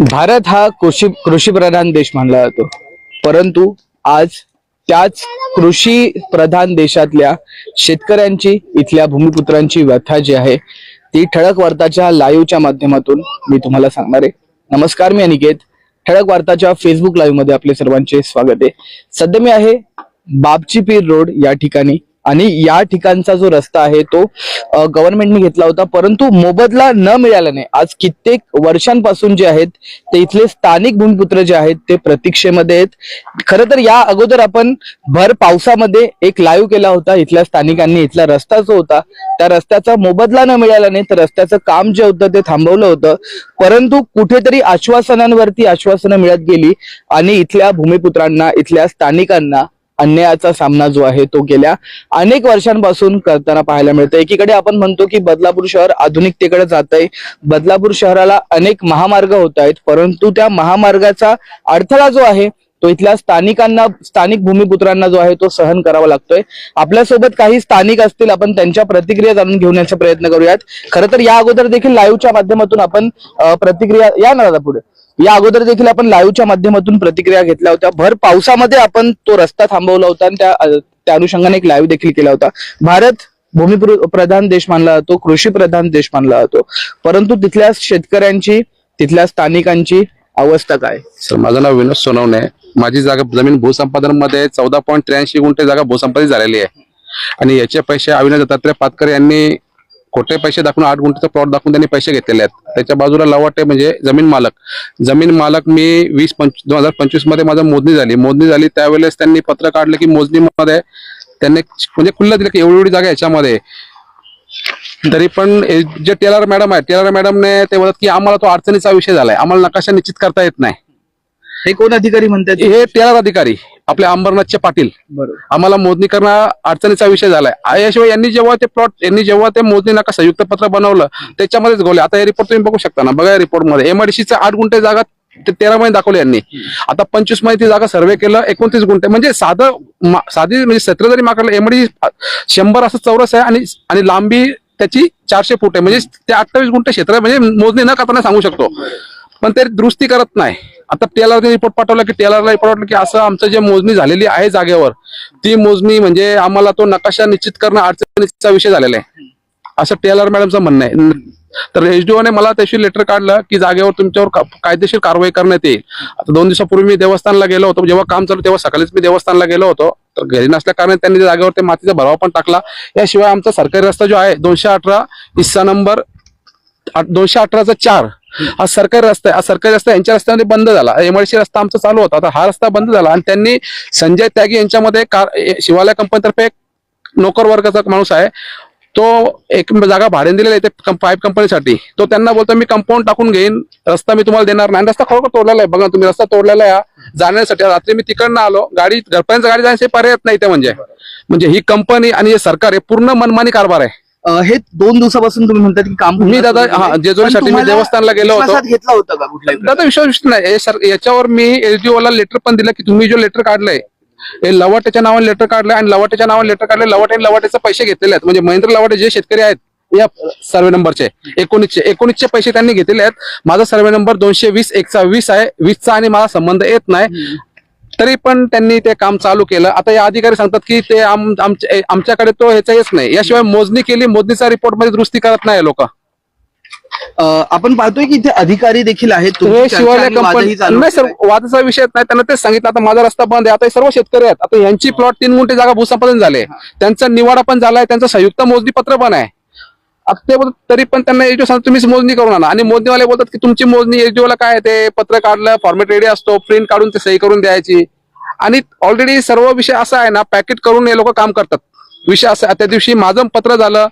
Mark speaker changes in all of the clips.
Speaker 1: भारत हा कृषी कृषी प्रधान देश मानला जातो. परंतु आज त्याच कृषी प्रधान देशातल्या शेतकऱ्यांची इथल्या भूमिपुत्रांची व्यथा जी आहे ती ठळक वार्ताच्या लाईव्हच्या माध्यमातून मी तुम्हाला सांगणार आहे. नमस्कार मी अनिकेत. ठळक वार्ताच्या फेसबुक लाईव्हमध्ये आपले सर्वांचे स्वागत आहे. सध्या मी आहे बाबची पीर रोड या ठिकाणी. आणि या ठिकाणचा जो रस्ता आहे तो गव्हर्नमेंटने घेतला होता. परंतु मोबदला न मिळाल्याने आज कित्येक वर्षांपासून जे आहेत ते इथले स्थानिक भूमिपुत्र जे आहेत ते प्रतीक्षेमध्ये आहेत. खरं तर या अगोदर आपण भर पावसामध्ये एक लाईव्ह केला होता. इथल्या स्थानिकांनी इथला रस्ता जो होता त्या रस्त्याचा मोबदला न मिळाल्याने तर रस्त्याचं काम जे होतं ते थांबवलं होतं. परंतु कुठेतरी आश्वासनांवरती आश्वासनं मिळत गेली आणि इथल्या भूमिपुत्रांना इथल्या स्थानिकांना अन्यायाचा सामना जो आहे तो गेल्या अनेक वर्षांपासून करताना पाहायला मिळतं एकीकडे आपण म्हणतो की बदलापूर शहर आधुनिकतेकडे जात आहे बदलापूर शहराला अनेक महामार्ग होत आहेत परंतु त्या महामार्गाचा अडथळा जो आहे तो इथल्या स्थानिकांना स्थानिक भूमिपुत्रांना जो आहे तो सहन करावा लागतोय. आपल्यासोबत काही स्थानिक असतील आपण त्यांच्या प्रतिक्रिया जाणून घेऊन याचा प्रयत्न करूयात. खरं तर या अगोदर देखील लाईव्हच्या माध्यमातून आपण प्रतिक्रिया या ना दादा पुढे. या अगोदर देखील आपण लाईव्हच्या माध्यमातून प्रतिक्रिया घेतल्या होत्या. भर पावसामध्ये आपण तो रस्ता थांबवला होता आणि त्या त्या अनुषंगाने एक लाईव्ह देखील केला होता. भारत भूमी प्रधान देश मानला जातो कृषी प्रधान देश मानला जातो. परंतु तिथल्या शेतकऱ्यांची तिथल्या स्थानिकांची अवस्था काय?
Speaker 2: सर माझं नाव विनोद सोनवणे. माझी जागा जमीन भूसंपादनमध्ये चौदा पॉईंट त्र्याऐंशी गुंठे जागा भूसंपादित झालेली आहे. आणि याचे पैसे अविनाश दत्तात्रय पातकर यांनी खोटे पैसे दाखवून आठ गुंठेचा प्लॉट दाखवून त्यांनी पैसे घेतलेले आहेत. त्याच्या बाजूला लवाटे म्हणजे जमीन मालक. जमीन मालक मी वीस पंच दोन हजार पंचवीसमध्ये माझा मोजणी झाली. मोजणी झाली त्यावेळेस त्यांनी पत्र काढलं की मोजणीमध्ये त्यांनी म्हणजे खुल्लं दिलं की एवढी एवढी जागा याच्यामध्ये. तरी पण जे टेलर मॅडम आहे टेलर मॅडमने ते बोलत की आम्हाला तो अडचणीचा विषय झालाय. आम्हाला नकाशा निश्चित करता येत नाही.
Speaker 1: हे कोण अधिकारी म्हणतात?
Speaker 2: हे टेलर अधिकारी. आपले अंबरनाथचे पाटील. आम्हाला मोजणी करणं अडचणीचा विषय झालाय. याशिवाय यांनी जेव्हा ते प्लॉट यांनी जेव्हा ते मोजणी नका संयुक्त पत्र बनवलं त्याच्यामध्येच गोले आता हे रिपोर्ट तुम्ही बघू शकता ना. बघा रिपोर्टमध्ये. एमआयडीसीचे आठ गुंठे जागा ते तेरा मध्ये दाखवली यांनी. आता पंचवीसमध्ये ती जागा सर्वे केलं एकोणतीस गुंठे. म्हणजे साधं साधी म्हणजे सत्र जरी माकडलं एमआयडी शंभर असं चौरस आहे आणि आणि लांबी त्याची चारशे फूट आहे. म्हणजे ते अठ्ठावीस गुंठे क्षेत्र. म्हणजे मोजणी न करताना सांगू शकतो. पण ते दुरुस्ती करत नाही. आता टेलरने रिपोर्ट पाठवला की टेलरला रिपोर्ट वाटलं की असं आमचं जे मोजणी झालेली आहे जागेवर ती मोजणी म्हणजे आम्हाला तो नकाशा निश्चित करणं अडचणीचा विषय झालेला आहे. असं टेलर मॅडमचं म्हणणं आहे. तर एचडीओने मला त्याशी लेटर काढलं की जागेवर तुमच्यावर कायदेशीर कारवाई करण्यात येईल. आता दोन दिवसापूर्वी मी देवस्थानला गेलो होतो जेव्हा काम चालू तेव्हा सकाळीच मी देवस्थानला गेलो होतो. तर घरी नसल्या कारणाने त्यांनी जागेवर ते मातीचा भरावा पण टाकला. याशिवाय आमचा सरकारी रस्ता जो आहे दोनशे अठरा हिस्सा नंबर दोनशे अठराचा चार हा सरकारी रस्ता आहे. हा सरकारी रस्ता यांच्या रस्त्यामध्ये बंद झाला. एमआयसी रस्ता आमचा चालू होता. आता हा रस्ता बंद झाला आणि त्यांनी संजय त्यागी यांच्यामध्ये कार शिवालय कंपनीतर्फे एक नोकर वर्गाचा माणूस आहे. तो एक जागा भाड्याने दिलेला आहे ते पाईप कंपनीसाठी तो त्यांना बोलतो मी कंपाऊंड टाकून घेईन. रस्ता मी तुम्हाला देणार नाही. रस्ता खरोखर तोडलेला आहे. बघा तुम्ही रस्ता तोडलेला आहे जाण्यासाठी रात्री मी तिकडनं आलो. गाडी घरपर्यंत गाडी जाण्याचे पर्याय नाही ते म्हणजे. म्हणजे ही कंपनी आणि हे सरकार हे पूर्ण मनमानी कारभार आहे.
Speaker 1: हे दोन दिवसापासून तुम्ही म्हणतात की काम
Speaker 2: मी दादा, हा. जेजुरीसाठी मी देवस्थानला गेलो होतो.
Speaker 1: घेतला होता का
Speaker 2: दादा विश्वास नाही. हे सर याच्यावर मी एसडीओ ला लेटर पण दिलं की तुम्ही जो लेटर काढलंय हे लवाट्याच्या नावाने लेटर काढलंय आणि लवाट्याच्या नावाने लेटर काढले लवाटे लवाट्याचे पैसे घेतलेले आहेत. म्हणजे महेंद्र लवाटे जे शेतकरी आहेत या सर्वे नंबरचे एकोणीसचे एकोणीसचे पैसे त्यांनी घेतलेले आहेत. माझा सर्वे नंबर दोनशे वीस एकचा वीस आहे. वीसचा आणि मला संबंध येत नाही. तरी पण त्यांनी ते काम चालू केलं. आता या अधिकारी सांगतात की ते आम- आमच्याकडे तो ह्याचा येच नाही. याशिवाय मोजणी केली मोजणीचा रिपोर्टमध्ये दुरुस्ती करत नाही लोक.
Speaker 1: आपण पाहतोय की इथे अधिकारी देखील आहेत.
Speaker 2: हे
Speaker 1: वादही
Speaker 2: कंपनी नाही सर. वादाचा विषय नाही. त्यांना तेच सांगितलं आता माझा रस्ता बंद आहे. आता हे सर्व शेतकरी आहेत. आता यांची प्लॉट तीन गुंठे जागा भूसंपादन झाले. त्यांचा निवाडा पण झालाय त्यांचं संयुक्त मोजणी पत्र पण आहे. ते तरी पण त्यांना एचडीओ सांगतो तुम्हीच मोजणी करून आणा आणि मोजणीवाले बोलतात की तुमची मोजणी एचडीओ ला काय ते? पत्र काढलं फॉर्मेट रेडी असतो प्रिंट काढून ते सही करून द्यायची. आणि ऑलरेडी सर्व विषय असा आहे ना पॅकेट करून हे लोक काम करतात. विषय असा त्या दिवशी माझं पत्र झालं.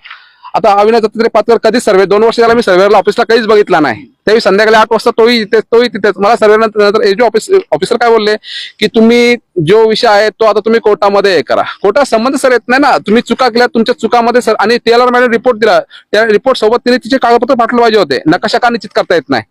Speaker 2: आता अविनाश दत्तात्रय पात्र कधीच सर्वे दोन वर्ष झाला मी सर्वेला ऑफिसला काहीच बघितला नाही. त्यावेळी संध्याकाळी आठ वाजता तोही तिथे तोही तिथेच. मला सर्वे नंतर ऑफिस ऑफिसर काय बोलले? की तुम्ही जो विषय आहे तो आता तुम्ही कोर्टामध्ये हे करा. कोर्टा संबंध सर येत नाही ना. तुम्ही चुका केल्या तुमच्या चुकामध्ये सर आणि टेलर मॅडम रिपोर्ट दिला. त्या रिपोर्ट सोबत तिने तिचे कागदपत्र पाठवले पाहिजे होते. नकाशा का निश्चित करता येत नाही?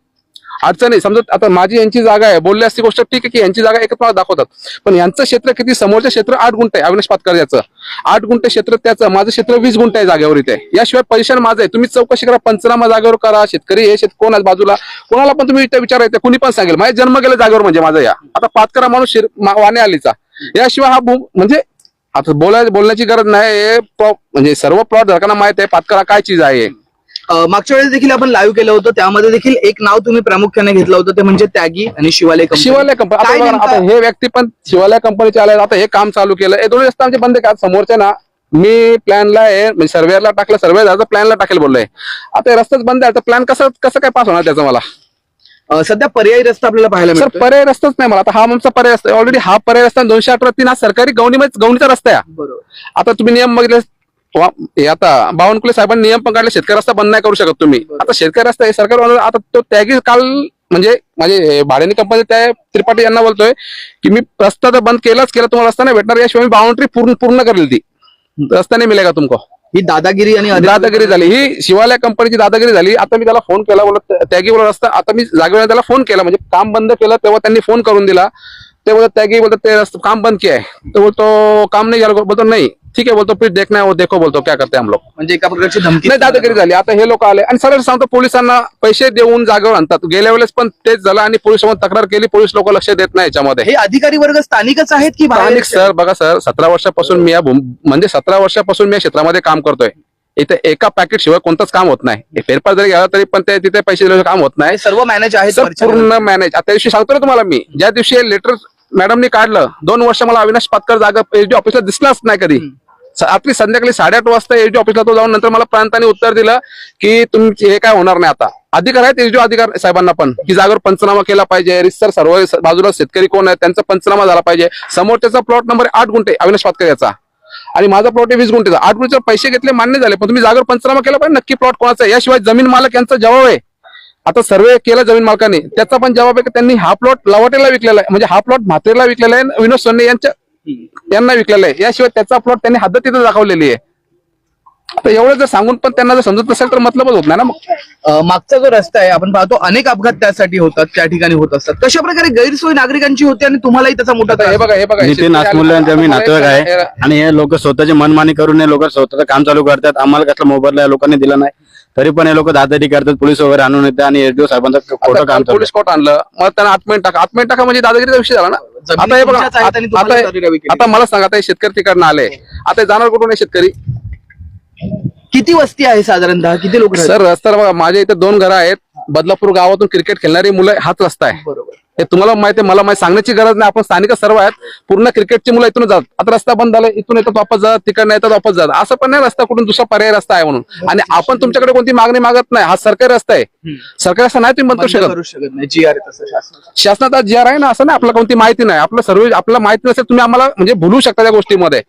Speaker 2: अडचण आहे. समजा आता माझी यांची जागा आहे बोलली असती गोष्ट ठीक आहे की यांची जागा एकत्र दाखवतात. पण यांचं क्षेत्र किती? समोरचं क्षेत्र आठ गुंठ आहे अविनाश पातकर याचं. आठ गुंठ क्षेत्र त्याचं माझं क्षेत्र वीस गुंठ आहे जागेवर इथे. याशिवाय परेशान माझं आहे. तुम्ही चौकशी करा पंचनामा जागेवर करा. शेतकरी हे शेत कोण आहे बाजूला? कोणाला पण तुम्ही इथे विचारायचं कुणी पण सांगेल. माझ्या जन्म गेला जागेवर म्हणजे माझा या. आता पातकरा माणूस वाने वाणे आलीचा. याशिवाय हा भू म्हणजे आता बोलाय बोलण्याची गरज नाही. म्हणजे सर्व प्लॉट धारकांना माहीत आहे. पातकरा काय चीज आहे?
Speaker 1: मागच्या वेळेस देखील आपण लाईव्ह केलं होतं. त्यामध्ये देखील एक नाव तुम्ही प्रामुख्याने घेतलं होतं ते म्हणजे त्यागी आणि शिवालय कंपनी.
Speaker 2: शिवालय कंपनी आता
Speaker 1: काय
Speaker 2: बघा ना,
Speaker 1: नेमकं-
Speaker 2: आता हे व्यक्ती पण शिवालय कंपनीचे आले आता हे काम चालू केलं. हे दोन्ही रस्ते आमचे बंद का समोरचे ना मी प्लॅनला आहे म्हणजे सर्वेअरला टाकलं सर्वे झालं प्लॅनला टाकेल बोललोय आता हे रस्ताच बंद आहे तर प्लॅन कसं कसं काय पास होणार त्याचं मला?
Speaker 1: अ, सध्या पर्यायी रस्ता आपल्याला पाहायला
Speaker 2: सर
Speaker 1: मिळतो
Speaker 2: पर्याय रस्ताच नाही मला. आता हा आमचा पर्याय रस्ता ऑलरेडी हा पर्याय रस्ता दोनशे अठरा तीन हा सरकारी गवणी गवणीचा रस्ता आहे.
Speaker 1: बरोबर.
Speaker 2: आता तुम्ही नियम बघितले आता बावनकुळे साहेबांनी नियम पण काढले शेतकरी रस्ता बंद नाही करू शकत तुम्ही. आता शेतकरी रस्ता सरकार आता तो त्यागी काल म्हणजे माझे भाड्यानी कंपनी त्या त्रिपाठी यांना बोलतोय की मी रस्ता तर बंद केलाच केला तुम्हाला रस्ता नाही भेटणार याशिवाय मी बाउंड्री पूर्ण पूर्ण करेल ती. रस्ता नाही मिळेगा तुमको?
Speaker 1: ही दादागिरी आणि
Speaker 2: दादागिरी झाली. ही शिवालय कंपनीची दादागिरी झाली. आता मी त्याला फोन केला बोलत त्यागी बोलत रस्ता. आता मी जागेवर त्याला फोन केला. म्हणजे काम बंद केलं तेव्हा त्यांनी फोन करून दिला. ते बोलत त्यागी बोलतात ते रस्ता काम बंद किया है. तो बोलतो काम नाही झालं बोलतो नाही ठीक आहे बोलतो प्लीज देखना है वो देखो बोलतो क्या करते हम लोग.
Speaker 1: म्हणजे एका प्रकारची धमकी.
Speaker 2: नाही दादागिरी झाली. आता हे लोक आले आणि सरळ सांगतो पोलिसांना पैसे देऊन जागेवर आणतात. गेल्या वेळेस पण तेच झालं आणि पोलिसांवर तक्रार केली पोलीस लोक लक्ष देत नाही याच्यामध्ये.
Speaker 1: हे अधिकारी वर्ग स्थानिकच आहेत की
Speaker 2: स्थानिक सर बघा सर सतरा वर्षापासून मी या म्हणजे सतरा वर्षापासून मी या क्षेत्रामध्ये काम करतोय. इथे एका पॅकेट शिवाय कोणतंच काम होत नाही. फेरफार जरी गेला तरी पण ते तिथे पैसे दिल्याशिवाय काम होत नाही.
Speaker 1: सर्व मॅनेज वरच्या
Speaker 2: पूर्ण मॅनेज आता दिवशी सांगतो ना तुम्हाला मी. ज्या दिवशी लेटर मॅडमनी काढलं. दोन वर्ष मला अविनाश पातकर जागा एसडी ऑफिसला दिसलाच नाही कधी. रात्री संध्याकाळी साडेआठ वाजता एसडी ऑफिसला तो जाऊन नंतर मला प्रांताने उत्तर दिलं की तुमचे हे काय होणार नाही आता. अधिकार आहेत एसडी अधिकार साहेबांना पण. की जागेवर पंचनामा केला पाहिजे. रिसर सर्व बाजूला शेतकरी कोण आहे त्यांचा पंचनामा झाला पाहिजे. समोर त्याचा प्लॉट नंबर आठ गुंठे अविनाश पातकर याचा. आणि माझा प्लॉट आहे वीस गुंठेचा. आठ गुंठेचे पैसे घेतले मान्य झाले. पण तुम्ही जागेवर पंचनामा केला पाहिजे नक्की प्लॉट कोणाचा आहे? याशिवाय जमीन मालक यांचा जबाब आहे. आता सर्वे केला जमीन मालकाने त्याचा पण जबाब आहे की त्यांनी हा प्लॉट लवाटेला विकलेला आहे. म्हणजे हा प्लॉट म्हात्रेला विकलेला आहे विनोद सोन्ने यांच्या यांना विकलेला आहे. याशिवाय त्याचा प्लॉट त्यांनी हद्द तिथे दाखवलेली आहे. आता एवढं जर सांगून पण त्यांना जर समजत नसेल तर मतलबच होत नाही ना मग.
Speaker 1: मागचा जो रस्ता आहे आपण पाहतो अनेक अपघात त्यासाठी होतात त्या ठिकाणी होत असतात. कशा प्रकारे गैरसोय नागरिकांची होते आणि तुम्हालाही त्याचा मोठा
Speaker 2: हे बघा हे बघा
Speaker 3: नितीन नासमुल्ले यांचे मी नातेवाईक आहे. आणि हे लोक स्वतःची मनमानी करून हे लोक स्वतःचं काम चालू करतात. आम्हाला कसला मोबदला या लोकांनी दिला नाही. तरी पण हे लोक दादागिरी करतात पोलीस वगैरे आणून येते आणि एसडीओ साहेबांचं खोटं काम चालू
Speaker 2: पोलीस कोर्ट आणलं मग त्यांना आत्महत्या टाका. आत्महत्या टाका म्हणजे दादागिरीचा विषय झाला ना? आता हे बघा
Speaker 1: तुमच्याच आहेत आणि
Speaker 2: आता
Speaker 1: तुम्हाला
Speaker 2: आता-
Speaker 1: दादागिरी केली.
Speaker 2: आता मला सांगा आता हे शेतकरी तिकडनं आले. आता हे जाणार कुठून आहे शेतकरी?
Speaker 1: किती वस्ती आहे साधारणतः किती लोक
Speaker 2: सर रस्ता बघा माझ्या इथे दोन घरं आहेत. बदलापूर गावातून क्रिकेट खेळणारी मुलं हाच रस्ता आहे.
Speaker 1: बरोबर.
Speaker 2: हे तुम्हाला माहिती आहे मला माहिती सांगण्याची गरज नाही. आपण स्थानिक सर्व आहेत. पूर्ण क्रिकेटची मुलं इथून जातात. आता रस्ता बंद झाला इथून येतात वापस जातात तिकडनं येतात वापस जातात. असं पण नाही रस्ता कुठून दुसरा पर्याय रस्ता आहे म्हणून. आणि आपण तुमच्याकडे कोणती मागणी मागत नाही. हा सरकारी रस्ता आहे. सरकारी रस्ता नाही तुम्ही बंद करू शकत.
Speaker 1: नाही. G R. शासनाचा.
Speaker 2: जी आर आहे ना असं नाही आपल्याला कोणती माहिती नाही. आपलं सर्व आपल्याला माहिती नसेल तुम्ही आम्हाला म्हणजे भुलू शकता त्या गोष्टीमध्ये.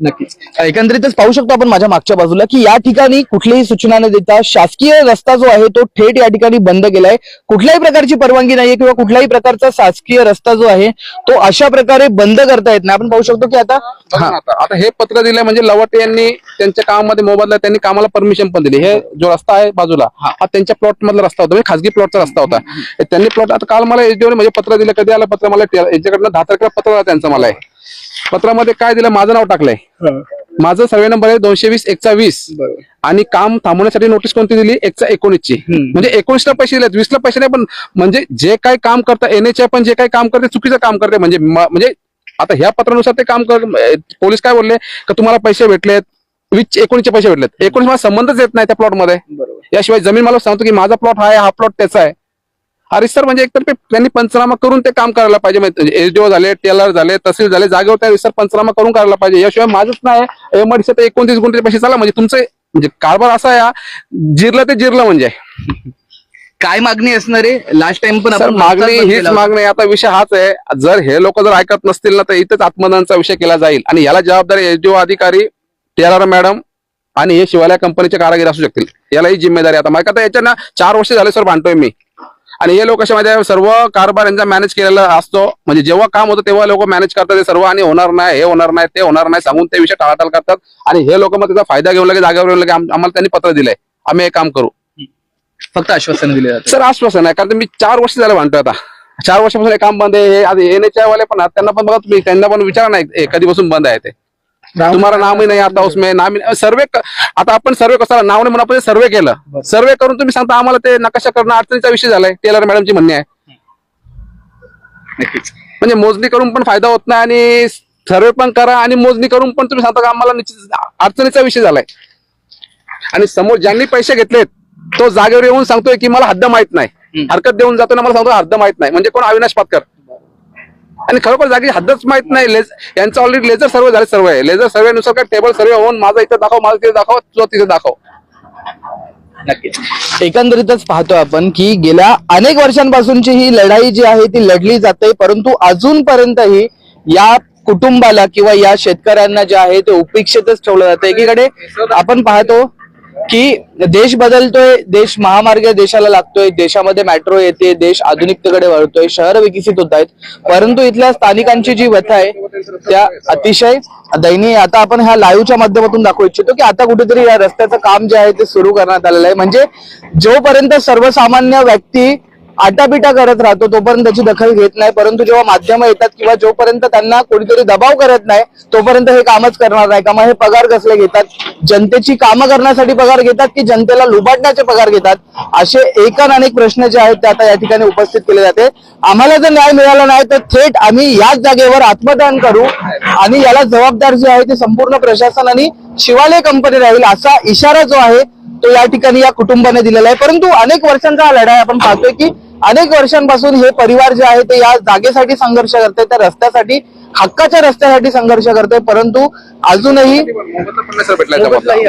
Speaker 1: नक्कीच. एकंदरीतच पाहू शकतो आपण माझ्या मागच्या बाजूला की या ठिकाणी कुठलीही सूचना न देता शासकीय रस्ता जो आहे तो थेट या ठिकाणी बंद केलाय. कुठल्याही प्रकारची परवानगी नाहीये किंवा कुठल्याही प्रकारचा शासकीय रस्ता जो आहे तो अशा प्रकारे बंद करता येत नाही. आपण पाहू शकतो की आता
Speaker 2: आता आता हे पत्र दिलंय म्हणजे लवाटे यांनी त्यांच्या कामामध्ये मोबदला त्यांनी कामाला परमिशन पण दिली. हे जो रस्ता आहे बाजूला हा. त्यांच्या प्लॉट मधला रस्ता होता म्हणजे खासगी प्लॉटचा रस्ता होता. हे त्यांनी प्लॉट आता काल मला एसडीओ म्हणजे पत्र दिलं कधी आलं पत्र मला? ते- याच्याकडनं दहा तारखेला पत्र आलं त्यांचं मला. हे. पत्रामध्ये काय दिलं? माझं नाव टाकलंय. माझं सर्वे नंबर आहे दोनशे वीस एकचा वीस आणि काम थांबवण्यासाठी नोटीस कोणती दिली? एकचा एकोणीसची. म्हणजे एकोणीसला पैसे दिलेत वीसला पैसे नाही पण म्हणजे जे काही काम करता एनएच पण जे काही काम करते चुकीचं काम करते. म्हणजे म्हणजे आता ह्या पत्रानुसार ते काम कर पोलीस काय बोलले? का तुम्हाला पैसे भेटलेत? वीस एकोणीसचे पैसे भेटलेत. एकोणीस मला संबंधच येत नाही त्या प्लॉटमध्ये.
Speaker 1: बरोबर.
Speaker 2: याशिवाय जमीन मला सांगतो की माझा प्लॉट हा आहे हा प्लॉट त्याचा आहे. अरे सर म्हणजे एकतर ते त्यांनी पंचनामा करून ते काम करायला पाहिजे. एसडीओ झाले टेलर झाले तहसील झाले जागेवर त्या सर पंचनामा करून करायला पाहिजे. याशिवाय माझंच नाही. एमआरडीचे तर एकोणतीस गुंठे पैसे चाला म्हणजे तुमचे म्हणजे कारभार असा हा, जिरलं ते जिरलं म्हणजे.
Speaker 1: काय मागणी असणार आहे? लास्ट टाइम पण आपण
Speaker 2: मागणी हीच. मागणी. आता विषय हाच आहे. जर हे लोक जर ऐकत नसतील ना तर इथेच आत्मदानाचा विषय केला जाईल. आणि याला जबाबदारी एसडीओ अधिकारी टेलर मॅडम आणि हे शिवालय कंपनीचे कारागीर असू शकतील. याला ही जिम्मेदारी आता माहिती आता याच्या ना चार वर्ष झाले सर भांडतोय मी. आणि हे लोक माझ्या सर्व कारभार यांचा मॅनेज केलेला असतो. म्हणजे जेव्हा काम होतं तेव्हा लोक मॅनेज करतात. हे सर्व आणि होणार नाही हे होणार नाही ते होणार नाही सांगून ते विषय टाळाटाळ करतात. आणि हे लोक मग त्याचा फायदा घेऊन लगे जागेवर येऊन लगे आम- आम्हाला त्यांनी पत्र दिलंय. आम्ही हे काम करू.
Speaker 1: फक्त आश्वासन दिले जाते.
Speaker 2: सर आश्वासन आहे कारण मी चार वर्ष झालं म्हणतोय आता. चार वर्षापासून हे काम बंद आहे. हे आता येण्याच्या वाले पण त्यांना पण बघा तुम्ही. त्यांना पण विचारा नाही कधीपासून बंद आहे ते. तुम्हाला नाम ही नाही आता उसमें नाम सर्वे आता आपण सर्वे कसा नाव नाही म्हणून आपण सर्वे केलं. सर्वे करून तुम्ही सांगता आम्हाला ते नकाशा करणं अडचणीचा विषय झालाय. टेलर मॅडमची म्हणणे आहे. म्हणजे मोजणी करून पण फायदा होत नाही आणि सर्वे पण करा आणि मोजणी करून पण तुम्ही सांगता का आम्हाला निश्चित अडचणीचा विषय झालाय. आणि समोर ज्यांनी पैसे घेतलेत तो जागेवर येऊन सांगतोय की मला हद्द माहीत नाही. हरकत देऊन जातो ना मला सांगतो हद्द माहीत नाही. म्हणजे कोण अविनाश पातकर? आणि खरोखर जागी हद्दच माहीत नाही. लेज यांचं ऑलरेडी लेझर सर्वे झाले सर्व आहे. लेझर सर्वेनुसार काय टेबल सर्वे होऊन माझा इथे दाखव माझं तिथे दाखव तुझा तिथे दाखव.
Speaker 1: नक्कीच. एकंदरीतच पाहतो आपण की गेल्या अनेक वर्षांपासूनची ही लढाई जी आहे ती लढली जाते. परंतु अजूनपर्यंतही या कुटुंबाला किंवा या शेतकऱ्यांना जे आहे ते उपेक्षितच ठेवलं जातं. एकीकडे आपण पाहतो की देश बदलतोय देश महामार्ग देशाला लागतोय देशामध्ये मेट्रो येते देश आधुनिकतेकडे वळतोय शहर विकसित होत आहेत. परंतु इथल्या स्थानिकांची जी व्यथा आहे त्या अतिशय दयनीय आता आपण ह्या लाईव्हच्या माध्यमातून दाखवू इच्छितो की आता कुठेतरी या रस्त्याचं काम जे आहे ते सुरू करण्यात आलेलं आहे. म्हणजे जोपर्यंत सर्वसामान्य व्यक्ती आटापिटा करत राहतो तोपर्यंत त्याची दखल घेत नाही. परंतु जेव्हा माध्यम येतात किंवा जोपर्यंत त्यांना कोणीतरी दबाव करत नाही तोपर्यंत हे कामच करणार नाही. का मग हे पगार कसले घेतात? जनतेची कामं करण्यासाठी पगार घेतात की जनतेला लुबाडण्याचे पगार घेतात? असे एकान अनेक प्रश्न जे आहेत ते आता या ठिकाणी उपस्थित केले जाते. आम्हाला जर न्याय मिळाला नाही तर थेट आम्ही याच जागेवर आत्मदान करू आणि याला जबाबदार जे आहे ते संपूर्ण प्रशासन आणि शिवालय कंपनी राहील असा इशारा जो आहे तो या ठिकाणी या कुटुंबाने दिलेला आहे. परंतु अनेक वर्षांचा हा लढा आहे आपण पाहतोय की अनेक वर्षांपासून हे परिवार जे आहे ते या जागेसाठी संघर्ष करते त्या रस्त्यासाठी हक्काच्या रस्त्यासाठी संघर्ष करते परंतु अजूनही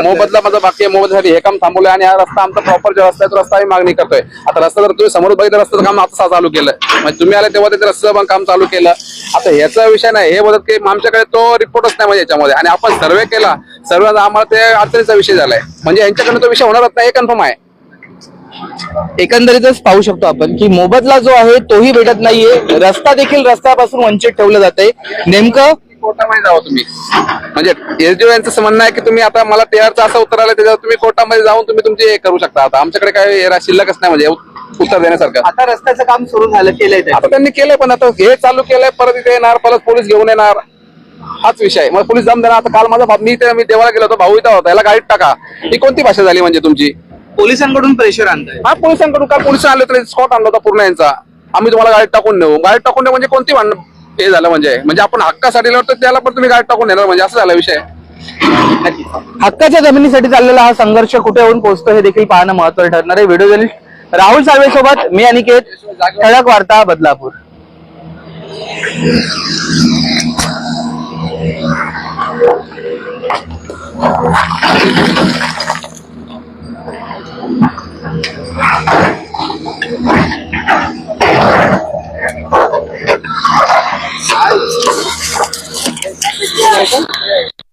Speaker 2: मोबदला माझा बाकी आहे मोबदल्यासाठी हे काम थांबवलंय आणि हा रस्ता आमचा प्रॉपर जो रस्ता आहे तो रस्ता आम्ही मागणी करतोय. आता रस्ता जर तुम्ही समोर बघितलं रस्त्याचं काम आता चालू केलं. म्हणजे तुम्ही आले तेव्हा त्याचं रस्त्याचं पण काम चालू केलं. आता ह्याचा विषय नाही हे बोलत की आमच्याकडे तो रिपोर्टच नाही म्हणजे याच्यामध्ये. आणि आपण सर्वे केला सर्वे आम्हाला ते अडचणीचा विषय झालाय. म्हणजे यांच्याकडे तो विषय होणारच नाही हे कन्फर्म आहे.
Speaker 1: एकंदरीतच पाहू शकतो आपण की मोबदला जो आहे तोही भेटत नाहीये. रस्ता देखील रस्त्यापासून वंचित ठेवलं जाते नेमकं
Speaker 2: कोर्टामध्ये जावं तुम्ही. म्हणजे एसडीओ यांचं म्हणणं आहे की तुम्ही आता मला टीआरचं असं उत्तर आलं त्याच्यावर तुम्ही कोर्टामध्ये जाऊन तुम्ही तुमचे हे करू शकता. आता आमच्याकडे काय हे शिल्लकच नाही म्हणजे उत्तर देण्यासारखं.
Speaker 1: आता रस्त्याचं काम सुरू झालं केलंय
Speaker 2: आता त्यांनी केलंय पण आता हे चालू केलंय परत इथे येणार परत पोलीस घेऊन येणार. हाच विषय आहे. मग पोलीस जाऊन देणार. आता काल माझा मी ते मी देवाला गेलो होतो भाऊ इथं होता याला गाडीत टाका. ही कोणती भाषा झाली म्हणजे तुमची?
Speaker 1: पोलिसांकडून प्रेशर आणताय?
Speaker 2: हा पोलिसांकडून काय पोलीस आले तरी स्कॉट आणला होता पूर्ण यांचा. आम्ही तुम्हाला गाडीत टाकून नेऊ. गाडीत टाकून नेऊ म्हणजे कोणती हे झालं म्हणजे. म्हणजे आपण हक्कासाठी त्याला पण तुम्ही गाडीत टाकून नेणार म्हणजे असं झाला विषय.
Speaker 1: हक्काच्या जमिनीसाठी चाललेला हा संघर्ष कुठे येऊन पोहोचतो हे देखील पाहणं महत्वाचं ठरणार आहे. व्हिडिओ जर्नलिस्ट राहुल साळवे सोबत मी अनिकेत ठळक वार्ता बदलापूर. Thank you.